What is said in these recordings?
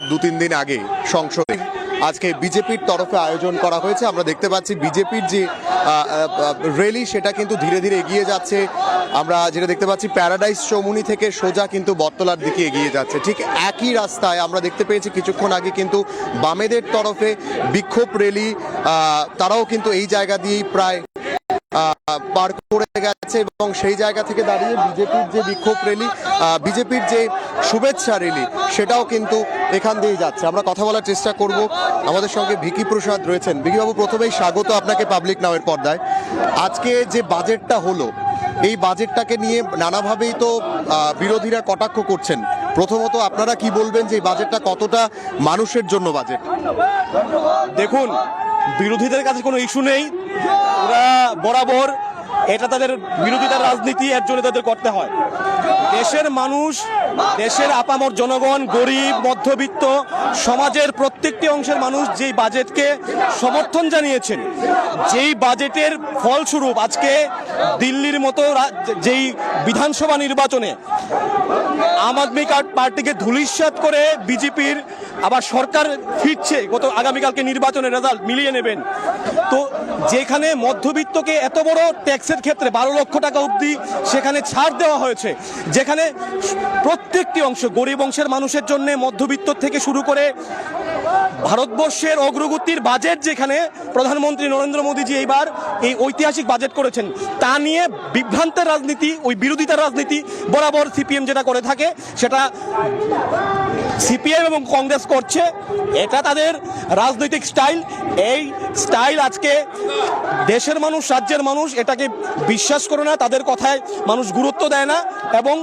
দু তিন দিন আগে সংসদে আজকে বিজেপির তরফে আয়োজন করা হয়েছে। আমরা দেখতে পাচ্ছি বিজেপির যে র্যালি সেটা কিন্তু ধীরে ধীরে এগিয়ে যাচ্ছে। আমরা যেটা দেখতে পাচ্ছি প্যারাডাইস চৌমুনি থেকে সোজা কিন্তু বটতলার দিকে এগিয়ে যাচ্ছে। ঠিক একই রাস্তায় আমরা দেখতে পেয়েছি কিছুক্ষণ আগে কিন্তু বামেদের তরফে বিক্ষোভ র্যালি তারাও কিন্তু এই জায়গা দিয়েই প্রায় পার করে গেছে এবং সেই জায়গা থেকে দাঁড়িয়ে বিজেপির যে বিক্ষোভ র্যালি বিজেপির যে শুভেচ্ছা র্যালি, সেটাও কিন্তু এখান দিয়েই যাচ্ছে। আমরা কথা বলার চেষ্টা করব। আমাদের সঙ্গে ভিকি প্রসাদ রয়েছেন। ভিকিবাবু, প্রথমেই স্বাগত আপনাকে পাবলিক নাওয়ের পর্দায়। আজকে যে বাজেটটা হলো, এই বাজেটটাকে নিয়ে নানাভাবেই তো বিরোধীরা কটাক্ষ করছেন। প্রথমত আপনারা কি বলবেন যে এই বাজেটটা কতটা মানুষের জন্য বাজেট? দেখুন বিরোধীদের কাছে কোনো ইস্যু নেই। ওরা বরাবর এটা তাদের বিরোধিতার রাজনীতি, এর জন্য তাদের করতে হয়। দেশের মানুষ, দেশের আপামর জনগণ, গরিব, মধ্যবিত্ত, সমাজের প্রত্যেকটি অংশের মানুষ যেই বাজেটকে সমর্থন জানিয়েছেন, যেই বাজেটের ফলস্বরূপ আজকে দিল্লির মতো যেই বিধানসভা নির্বাচনে আম আদমি পার্টিকে ধুলিস্বাত করে বিজেপির আবার সরকার ফিরছে, গত আগামীকালকে নির্বাচনের রেজাল্ট মিলিয়ে নেবেন। তো যেখানে মধ্যবিত্তকে এত বড় ট্যাক্সের ক্ষেত্রে বারো লক্ষ টাকা অবধি সেখানে ছাড় দেওয়া হয়েছে, যেখানে প্রত্যেকটি অংশ গরিব অংশের মানুষের জন্য মধ্যবিত্ত থেকে শুরু করে ভারতবর্ষের অগ্রগতির বাজেট যেখানে প্রধানমন্ত্রী নরেন্দ্র মোদীজি এইবার এই ঐতিহাসিক বাজেট করেছেন, তা নিয়ে বিভ্রান্তের রাজনীতি, ওই বিরোধিতার রাজনীতি বরাবর সিপিএম যেটা করে থাকে, সেটা সিপিএম এবং কংগ্রেস করছে। এটা তাদের রাজনৈতিক স্টাইল এই স্টাইল আজকে দেশের মানুষ, রাজ্যের মানুষ এটাকে বিশ্বাস করে না, তাদের কথায় মানুষ গুরুত্ব দেয় না এবং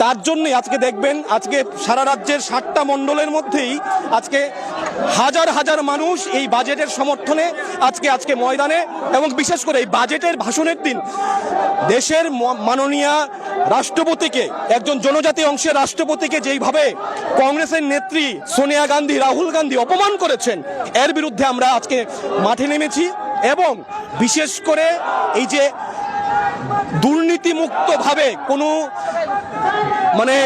তার জন্যই আজকে দেখবেন, আজকে সারা রাজ্যের ষাটটা মণ্ডলের মধ্যেই আজকে হাজার হাজার মানুষ এই বাজেটের সমর্থনে আজকে আজকে ময়দানে এবং বিশেষ করে এই বাজেটের ভাষণের দিন দেশের মাননীয় রাষ্ট্রপতিকে, একজন জনজাতি অংশের রাষ্ট্রপতিকে যেইভাবে কংগ্রেসের নেত্রী সোনিয়া গান্ধী, রাহুল গান্ধী অপমান করেছেন, এর বিরুদ্ধে আমরা আজকে মাঠে নেমেছি এবং বিশেষ করে এই যে দুর্নীতিমুক্তভাবে কোনো মানে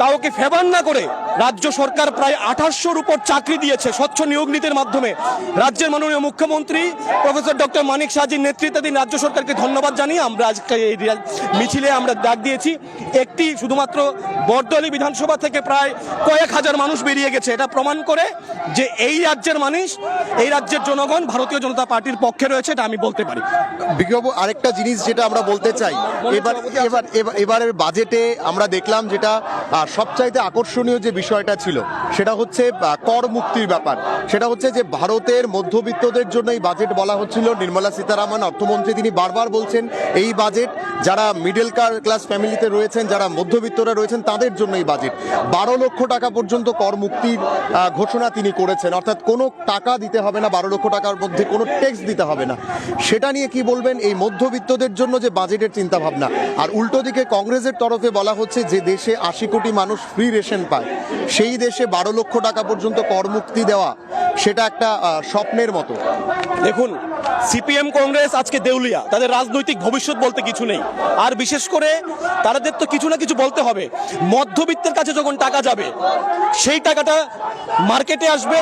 কাউকে ফেভার না করে রাজ্য সরকার প্রায় আঠাশশোর উপর চাকরি দিয়েছে স্বচ্ছ নিয়োগ নীতির মাধ্যমে। রাজ্যের মাননীয় মুখ্যমন্ত্রী প্রফেসর ডক্টর মানিক সাহাজির নেতৃত্বাধীন রাজ্য সরকারকে ধন্যবাদ জানিয়ে আমরা আজকে এই মিছিলে আমরা ডাক দিয়েছি। একটি শুধুমাত্র বরদলি বিধানসভা থেকে প্রায় কয়েক হাজার মানুষ বেরিয়ে গেছে। এটা প্রমাণ করে যে এই রাজ্যের মানুষ এই রাজ্যের জনগণ ভারতীয় জনতা পার্টির পক্ষে রয়েছে এটা আমি বলতে পারি। বিজ্ঞাপন আরেকটা জিনিস যেটা আমরা বলতে চাই এবার এবার এবার- এবারের বাজেটে আমরা দেখলাম যেটা সবচাইতে আকর্ষণীয় যে বিষয়টা ছিল। সেটা হচ্ছে কর মুক্তির ব্যাপার। সেটা হচ্ছে যে, ভারতের মধ্যবিত্তদের জন্য এই বাজেট বলা হচ্ছিল। নির্মলা সীতারামন, অর্থমন্ত্রী, তিনি বারবার বলছেন, এই বাজেট যারা মিডল ক্লাস ফ্যামিলিতে রয়েছেন, যারা মধ্যবিত্তরা রয়েছেন, তাদের জন্য এই বাজেট বারো লক্ষ টাকা পর্যন্ত কর মুক্তির ঘোষণা তিনি করেছেন। অর্থাৎ কোনো টাকা দিতে হবে না, বারো লক্ষ টাকার মধ্যে কোনো ট্যাক্স দিতে হবে না। সেটা নিয়ে কি বলবেন? এই মধ্যবিত্তদের জন্য যে বাজেটের চিন্তা ভাবনা আর উল্টো দিকে কংগ্রেসের তরফে বলা হচ্ছে যে, দেশে আশি কোটি মানুষ ফ্রি রেশন পায়। সেই দেশে বারো লক্ষ টাকা পর্যন্ত কর মুক্তি দেওয়া সেটা একটা স্বপ্নের মতো। দেখুন সিপিএম কংগ্রেস আজকে দেউলিয়া। তাদের রাজনৈতিক ভবিষ্যৎ বলতে কিছু নেই। আর বিশেষ করে তাদের তো কিছু না কিছু বলতে হবে। মধ্যবিত্তের কাছে যখন টাকা যাবে, সেই টাকাটা মার্কেটে আসবে।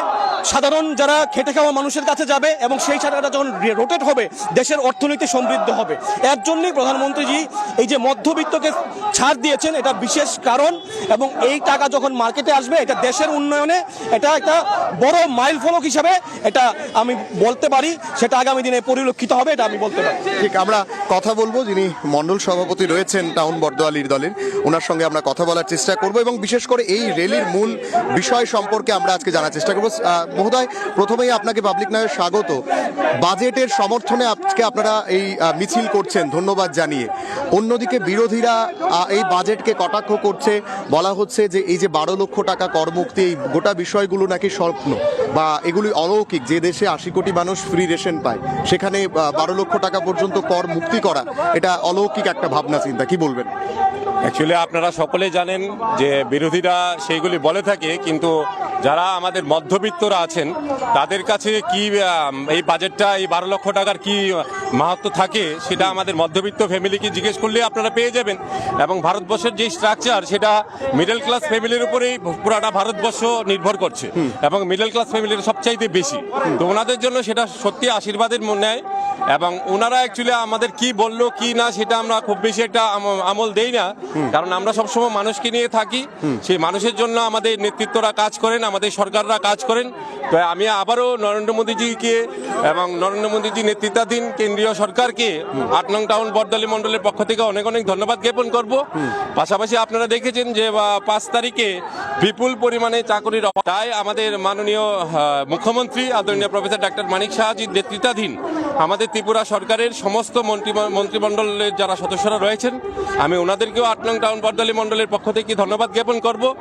সাধারণ যারা খেটে খাওয়া মানুষের কাছে যাবে এবং সেই টাকাটা যখন রোটেট হবে, দেশের অর্থনীতি সমৃদ্ধ হবে। এর জন্যই প্রধানমন্ত্রীজি এই যে মধ্যবিত্তকে ছাড় দিয়েছেন, এটা বিশেষ কারণ এবং এই টাকা যখন মার্কেটে আসবে, এটা দেশের উন্নয়নে এটা একটা বড় মাইল ফলক হিসাবে এটা আমি বলতে পারি, সেটা আগামী দিনে পরিলক্ষিত হবে এটা আমি বলতে পারি। ঠিক, আমরা কথা বলব যিনি মন্ডল সভাপতি রয়েছেন টাউন বর্দোয়ালির দলের। ওনার সঙ্গে আমরা কথা বলার চেষ্টা করব এবং বিশেষ করে এই র্যালির মূল বিষয় সম্পর্কে আমরা আজকে জানার চেষ্টা করব। মহোদয়, প্রথমেই আপনাকে পাবলিক নামের স্বাগত। বাজেটের সমর্থনে আজকে আপনারা এই মিছিল করছেন, ধন্যবাদ জানিয়ে। অন্যদিকে বিরোধীরা এই বাজেটকে কটাক্ষ করছে। বলা হচ্ছে যে এই যে বারো লক্ষ টাকা করমুক্তি, এই গোটা বিষয়গুলো নাকি স্বপ্ন বা এগুলি অলৌকিক। যে দেশে আশি কোটি মানুষ ফ্রি রেশন পায় সেখানে বারো লক্ষ টাকা পর্যন্ত কর মুক্তি করা, এটা অলৌকিক একটা ভাবনা, চিন্তা, কি বলবেন? অ্যাকচুয়ালি আপনারা সকলে জানেন যে বিরোধীরা সেইগুলি বলে থাকে কিন্তু যারা আমাদের মধ্যবিত্তরা আছেন তাদের কাছে কি এই বাজেটটা এই বারো লক্ষ টাকার কি মাহাত্ম থাকে সেটা আমাদের মধ্যবিত্ত ফ্যামিলিকে জিজ্ঞেস করলে আপনারা পেয়ে যাবেন। এবং ভারতবর্ষের যে স্ট্রাকচার সেটা মিডল ক্লাস ফ্যামিলির উপরেই পুরাটা ভারতবর্ষ নির্ভর করছে। এবং মিডল ক্লাস ফ্যামিলির সবচাইতে বেশি। তো ওনাদের জন্য সেটা সত্যি আশীর্বাদের নেয় এবং ওনারা অ্যাকচুয়ালি আমাদের কি বলল কি না সেটা আমরা খুব বেশি একটা আমল দেই না। কারণ আমরা সবসময় মানুষকে নিয়ে থাকি। সেই মানুষের জন্য আমাদের নেতৃত্বরা কাজ করেন আমাদের সরকাররা কাজ করেন। তো আমি আবারও নরেন্দ্র মোদীজিকে এবং নরেন্দ্র মোদীজি নেতৃত্বাধীন কেন্দ্রীয় সরকারকে আট নং টাউন বরদলি মণ্ডলের পক্ষ থেকে অনেক অনেক ধন্যবাদ জ্ঞাপন করব। পাশাপাশি আপনারা দেখেছেন যে পাঁচ তারিখে বিপুল পরিমাণে চাকরির তাই আমাদের মাননীয় মুখ্যমন্ত্রী আদরণীয় প্রফেসর ডাক্তার মানিক শাহজির নেতৃত্বাধীন আমাদের ত্রিপুরা সরকারের সমস্ত মন্ত্রী মন্ত্রিমণ্ডলের যারা সদস্যরা রয়েছেন, আমি ওনাদেরকেও আট নং টাউন বরদলি মণ্ডলের পক্ষ থেকে ধন্যবাদ জ্ঞাপন করব।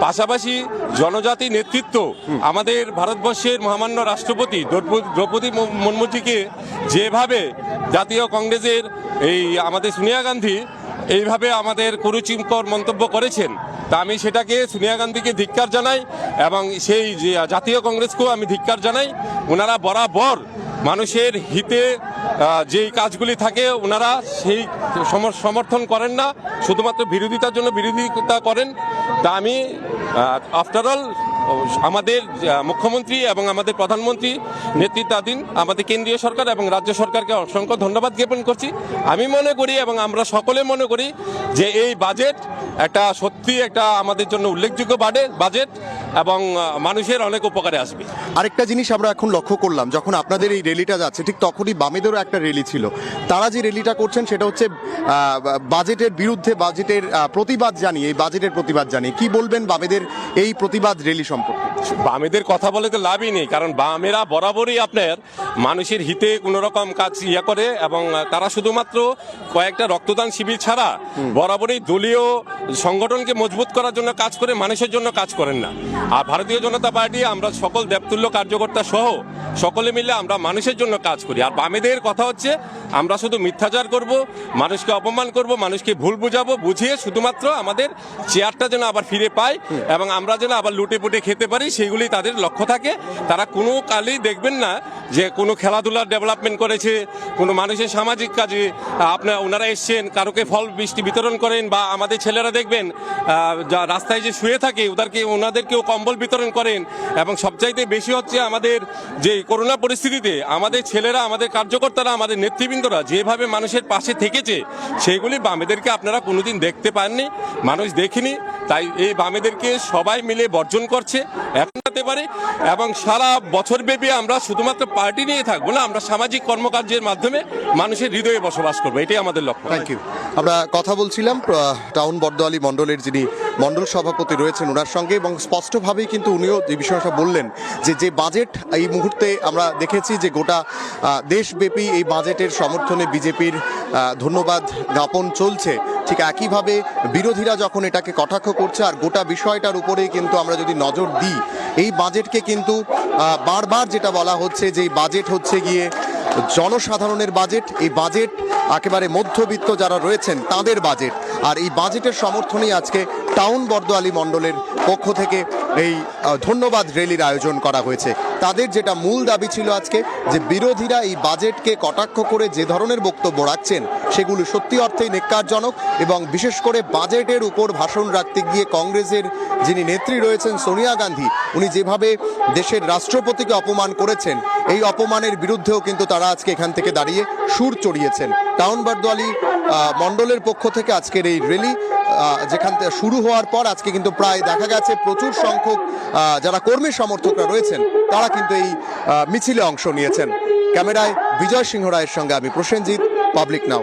পাশাপাশি জনজাতি নেতৃত্ব, আমাদের ভারতবর্ষের মহামান্য রাষ্ট্রপতি দ্রৌপদী- মুর্মুজিকে যেভাবে জাতীয় কংগ্রেসের এই আমাদের সোনিয়া গান্ধী এইভাবে আমাদের কুরুচিকর মন্তব্য করেছেন, তা আমি সেটাকে সোনিয়া গান্ধীকে ধিক্কার জানাই এবং সেই জাতীয় কংগ্রেসকেও আমি ধিক্কার জানাই, ওনারা বরাবর মানুষের হিতে যেই কাজগুলি থাকে, ওনারা সেই সম- সমর্থন করেন না। শুধুমাত্র বিরোধিতার জন্য বিরোধিতা করেন। তা আমি আফটার অল আমাদের মুখ্যমন্ত্রী এবং আমাদের প্রধানমন্ত্রী নেতৃত্বাধীন আমাদের কেন্দ্রীয় সরকার এবং রাজ্য সরকারকে অসংখ্য ধন্যবাদ জ্ঞাপন করছি। আমি মনে করি এবং আমরা সকলে মনে করি যে এই বাজেট একটা সত্যি একটা আমাদের জন্য উল্লেখযোগ্য বাজেট এবং মানুষের অনেক উপকারে আসবে। আরেকটা জিনিস আমরা এখন লক্ষ্য করলাম, যখন আপনাদের এই র্যালিটা যাচ্ছে, ঠিক তখনই বামেদেরও একটা র্যালি ছিল। তারা যে র্যালিটা করছেন সেটা হচ্ছে বাজেটের বিরুদ্ধে বাজেটের প্রতিবাদ জানিয়ে, এই বাজেটের প্রতিবাদ জানিয়ে। কি বলবেন বামেদের এই প্রতিবাদ র্যালি সম্পর্কে বামেদের কথা বলে তো লাভই নেই কারণ বামেরা বরাবরই আপনার মানুষের হিতে কোনো রকম কাজ ইয়ে করে এবং তারা শুধুমাত্র কয়েকটা রক্তদান শিবির ছাড়া বরাবরই দলীয় সংগঠনকে মজবুত করার জন্য কাজ করে মানুষের জন্য কাজ করেন না। আর ভারতীয় জনতা পার্টি আমরা সকল দেবতুল্য কার্যকর্তা সহ সকলে মিলে আমরা মানুষের জন্য কাজ করি। আর বামেদের কথা হচ্ছে আমরা শুধু মিথ্যাচার করব মানুষকে অপমান করব মানুষকে ভুল বুঝাবো বুঝিয়ে শুধুমাত্র আমাদের চেয়ারটা যেন আবার ফিরে পায় এবং আমরা যেন আবার লুটে পুটে খেতে পারি, সেইগুলি তাদের লক্ষ্য থাকে। তারা কোনো কালই দেখবেন না যে কোনো খেলাধুলার ডেভেলপমেন্ট করেছে, কোনো মানুষের সামাজিক কাজে আপনার, ওনারা এসছেন, কারোকে ফল, বৃষ্টি বিতরণ করেন বা আমাদের ছেলেরা দেখবেন যা রাস্তায় যে শুয়ে থাকে, ওদেরকে, ওনাদেরকেও কম্বল বিতরণ করেন। এবং সবচাইতে বেশি হচ্ছে আমাদের যে করোনা পরিস্থিতিতে, আমাদের ছেলেরা, আমাদের কার্যকর্তারা, আমাদের নেতৃবৃন্দরা যেভাবে মানুষের পাশে থেকেছে সেগুলি বামেদেরকে আপনারা কোনোদিন দেখতে পাননি, মানুষ দেখেনি। তাই এই বামেদেরকে সবাই মিলে বর্জন করছে। এখন হতে পারে। এবং সারা বছর ব্যাপী আমরা শুধুমাত্র পার্টি নিয়ে থাকব না, আমরা সামাজিক কর্মকার্যের মাধ্যমে মানুষের হৃদয়ে বসবাস করব, এটাই আমাদের লক্ষ্য। থ্যাংক ইউ আমরা কথা বলছিলাম টাউন বর্দোয়ালি মণ্ডলের যিনি মণ্ডল সভাপতি রয়েছেন ওনার সঙ্গে, এবং স্পষ্টভাবেই কিন্তু উনিও যে বিষয়টা বললেন, যে যে বাজেট এই মুহূর্তে আমরা দেখেছি যে গোটা দেশব্যাপী এই বাজেটের সমর্থনে বিজেপির ধন্যবাদ জ্ঞাপন চলছে। ঠিক একইভাবে বিরোধীরা যখন এটাকে কটাক্ষ করছে, আর গোটা বিষয়টার উপরেই কিন্তু আমরা যদি নজর দিই, এই বাজেটকে কিন্তু বারবার যেটা বলা হচ্ছে যে বাজেট হচ্ছে গিয়ে জনসাধারণের বাজেট, এই বাজেট একেবারে মধ্যবিত্ত যারা রয়েছেন তাদের বাজেট। আর এই বাজেটের সমর্থনেই আজকে টাউন বর্দোয়ালি মণ্ডলের পক্ষ থেকে এই ধন্যবাদ র্যালির আয়োজন করা হয়েছে। তাদের যেটা মূল দাবি ছিল আজকে, যে বিরোধীরা এই বাজেটকে কটাক্ষ করে যে ধরনের বক্তব্য রাখছেন, সেগুলো সত্যি অর্থেই নেক্কারজনক এবং বিশেষ করে বাজেটের উপর ভাষণ রাখতে গিয়ে কংগ্রেসের যিনি নেত্রী রয়েছেন সোনিয়া গান্ধী, উনি যেভাবে দেশের রাষ্ট্রপতিকে অপমান করেছেন, এই অপমানের বিরুদ্ধেও কিন্তু তারা আজকে এখান থেকে দাঁড়িয়ে সুর চড়িয়েছেন। টাউন বারদোয়ালি মণ্ডলের পক্ষ থেকে আজকের এই র্যালি যেখান থেকে শুরু হওয়ার পর আজকে কিন্তু প্রায় দেখা গেছে প্রচুর সংখ্যক যারা কর্মী সমর্থকরা রয়েছেন, তারা কিন্তু এই মিছিলে অংশ নিয়েছেন। ক্যামেরায় বিজয় সিংহ রায়ের সঙ্গে আমি প্রসেনজিৎ, পাবলিক নাও।